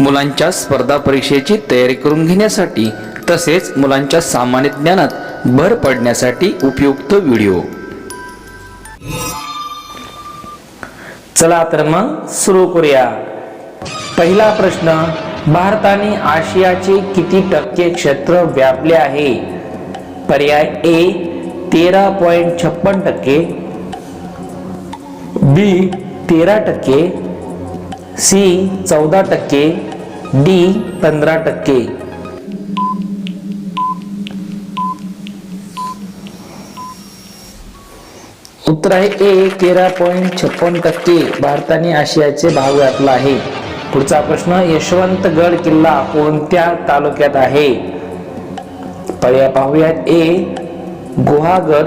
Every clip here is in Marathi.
मुलांच्या स्पर्धा परीक्षेची तयारी करून घेण्यासाठी तसेच मुलांच्या सामान्य ज्ञानात भर पडण्यासाठी उपयुक्त व्हिडिओ. चला तर मग सुरू करूया. पहिला प्रश्न भारताने आशियाचे किती टक्के क्षेत्र व्यापले आहे? पर्याय ए तेरा पॉइंट छप्पन टक्के. बी तेरा टक्के. सी चौदा टक्के. डी पंधरा टक्के. उत्तर आहे ए तेरा पॉईंट छप्पन टक्के. भारताने आशियाचे भाग व्यापला आहे. पुढचा प्रश्न यशवंतगड किल्ला कोणत्या तालुक्यात आहे? पर्याय पाहूयात. A Guhagar.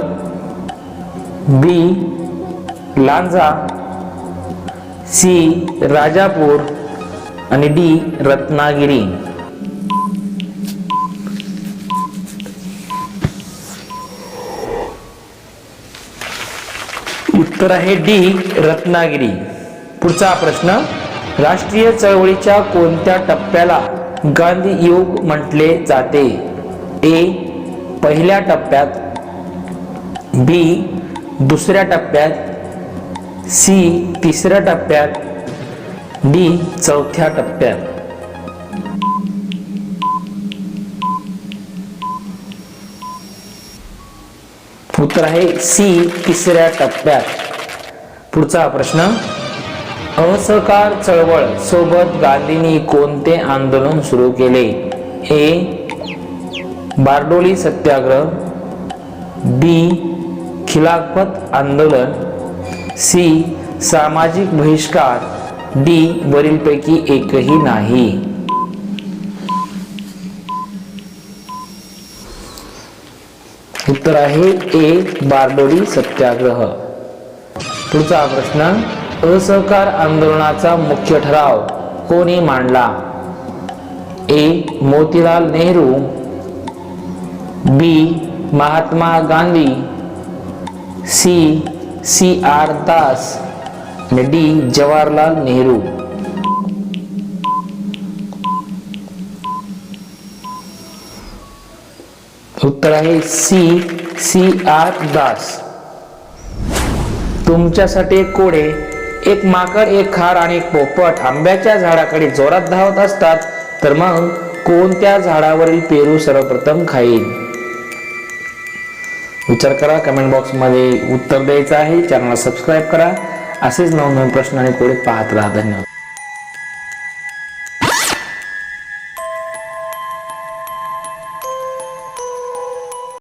B Lanja. C Rajapur. आणि डी रत्नागिरी. उत्तर आहे डी रत्नागिरी. पुढचा प्रश्न राष्ट्रीय चळवळीच्या कोणत्या टप्प्याला गांधी युग म्हटले जाते? ए पहिल्या टप्प्यात. बी दुसऱ्या टप्प्यात. सी तिसऱ्या टप्प्यात. डी चौथ्या टप्प्यात. उत्तर आहे सी तिसऱ्या टप्प्यात. पुढचा प्रश्न असहकार चळवळ सोबत गांधींनी कोणते आंदोलन सुरू केले? ए बारडोली सत्याग्रह बी खिलाफत आंदोलन सी सामाजिक बहिष्कार डी वरीलपैकी एकही नाही. उत्तर आहे ए बारडोली सत्याग्रह. पुढचा प्रश्न असहकार आंदोलनाचा मुख्य ठराव कोणी मांडला? A Motilal Nehru. B Mahatma Gandhi. C C R Das. D. Jawaharlal Nehru. उत्तर आहे सी. सी. आर. दास. तुमच्यासाठी एक कोडे एक माकड एक खार आणि एक पोपट. आंब्याच्या झाडाकडे जोरात धावत असतात तर मग कोणत्या झाडावरील पेरू सर्वप्रथम खाईल विचार करा कमेंट बॉक्समध्ये उत्तर द्यायचं आहे. चॅनलला सबस्क्राईब करा. असेच नवनवीन प्रश्न आणि कोडे पाहत राहा. धन्यवाद.